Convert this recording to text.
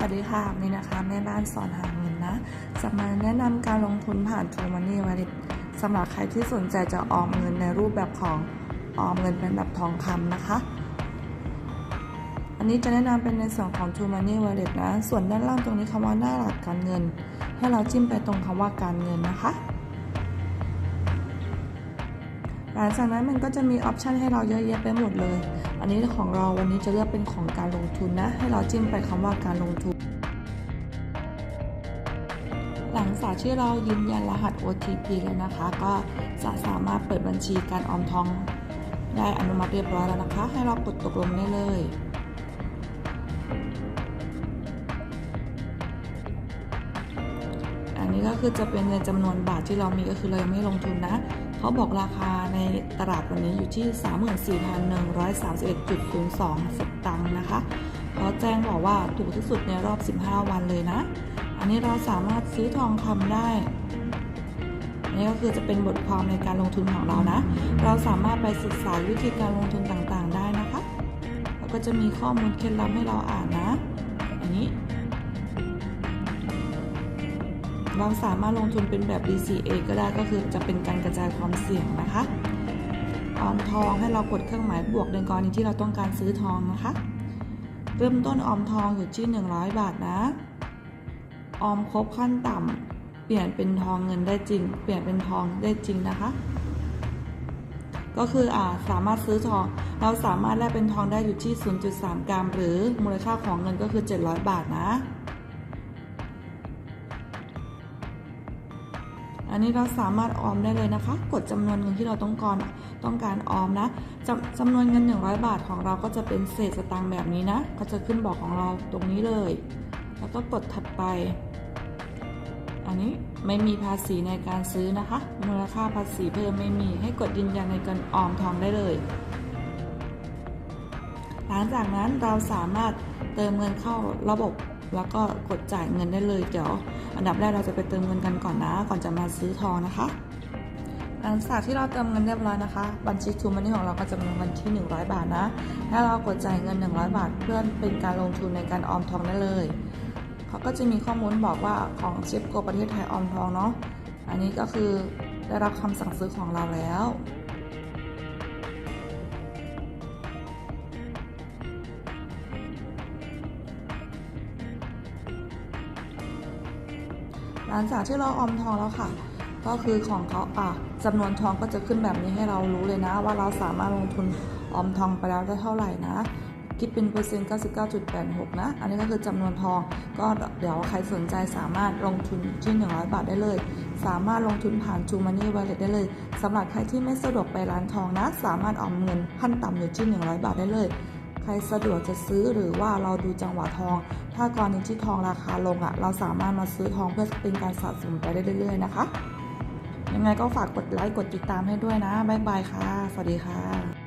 สวัสดีค่ะนี่นะคะแม่บ้านสอนหาเงินนะจะมาแนะนำการลงทุนผ่านทูมันนี่วันนี้สำหรับใครที่สนใจจะออมเงินในรูปแบบของออมเงินเป็นแบบทองคำนะคะ อันนี้จะแนะนำเป็นในส่วนของทูมันนี่วันนะ ส่วนด้านล่างตรงนี้คำว่าหน้าหลักการเงิน ให้เราจิ้มไปตรงคำว่าการเงินนะคะ หลังจากนั้นมันก็จะมีออปชันให้เราเยอะแยะไปหมดเลย อันนี้ของเราวันนี้จะเลือกเป็นของการลงทุนนะ ให้เราจิ้มไปคำว่าการลงทุน หลังจากที่เรายืนยันรหัส OTP แล้วนะคะ ก็จะสามารถเปิดบัญชีการออมทองได้อนุมัติเรียบร้อยแล้วนะคะ ให้เรากดตกลงได้เลย นี้ก็คือจะเป็นในจำนวนบาทที่เรามีก็คือเรายังไม่ลงทุนนะ เขาบอกราคาในตลาดวันนี้อยู่ที่ 34,131.02 สตางค์นะคะเขาแจ้งบอกว่าถูกที่สุดในรอบ 15 วันเลยนะ อันนี้เราสามารถซื้อทองคำได้นนี้ก็คือจะเป็นบทความในการลงทุนของเรานะ เราสามารถไปศึกษาวิธีการลงทุนต่างๆได้นะคะ แล้วก็จะมีข้อมูลเคล็ดลับให้เราอ่านนะ อันนี้ เราสามารถลงทุนเป็นแบบ DCA ก็ได้ก็คือจะเป็นการกระจายความเสี่ยงนะคะออมทองให้เรากดเครื่องหมายบวกในกรณีที่เราต้องการซื้อทองนะคะ เริ่มต้นออมทองอยู่ที่ 100 บาทนะ ออมครบขั้นต่ำเปลี่ยนเป็นทองเงินได้จริง เปลี่ยนเป็นทองได้จริงนะคะ ก็คืออ่าสามารถซื้อทอง เราสามารถแลกเป็นทองได้อยู่ที่ 0.3 กรัม หรือมูลค่าของเงินก็คือ 700 บาทนะ อันนี้เราสามารถออมได้เลยนะคะ กดจำนวนเงินที่เราต้องการต้องการออมนะจำจำนวนเงิน 100 บาทของเราก็จะเป็นเศษสตางค์แบบนี้นะ ก็จะขึ้นบอกของเราตรงนี้เลย แล้วก็กดถัดไป อันนี้ไม่มีภาษีในการซื้อนะคะ มูลค่าภาษีเพิ่มไม่มี ให้กดยืนยันในการออมทองได้เลย หลังจากนั้นเราสามารถเติมเงินเข้าระบบ แล้วก็กดจ่ายเงินได้เลยเดี๋ยวอันดับแรกเราจะไปเติมเงินกันก่อนนะ ก่อนจะมาซื้อทองนะคะ หลังจากที่เราเติมเงินเรียบร้อยนะคะ บัญชีทูมันนี่ของเราก็จะมีเงินที่ 100 บาทนะแล้วเรากดจ่ายเงิน 100 บาท เพื่อเป็นการลงทุนในการออมทองได้เลยเขาก็จะมีข้อมูลบอกว่าของเชฟโกประเทศไทยออมทองเนาะอันนี้ก็คือได้รับคำสั่งซื้อของเราแล้ว หลังจากที่เราออมทองแล้วค่ะ ก็คือของเขาอะจำนวนทองก็จะขึ้นแบบนี้ให้เรารู้เลยนะ ว่าเราสามารถลงทุนออมทองไปแล้วได้เท่าไหร่นะคิดเป็นเปอร์เซ็นต์99.86 นะ อันนี้ก็คือจำนวนทอง ก็เดี๋ยวใครสนใจสามารถลงทุนที่ 100 บาทได้เลย สามารถลงทุนผ่าน True Money Wallet ได้เลย สำหรับใครที่ไม่สะดวกไปร้านทองนะ สามารถออมเงินขั้นต่ำอยู่ที่ 100 บาทได้เลย รสะดวกจะซื้อหรือว่าเราดูจังหวะทอง ถ้ากรณีที่ทองราคาลงอะ เราสามารถมาซื้อทองเพื่อเป็นการสะสมไปได้เรื่อยๆนะคะ ยังไงก็ฝากกดไลค์กดติดตามให้ด้วยนะ บ๊ายบายค่ะ สวัสดีค่ะ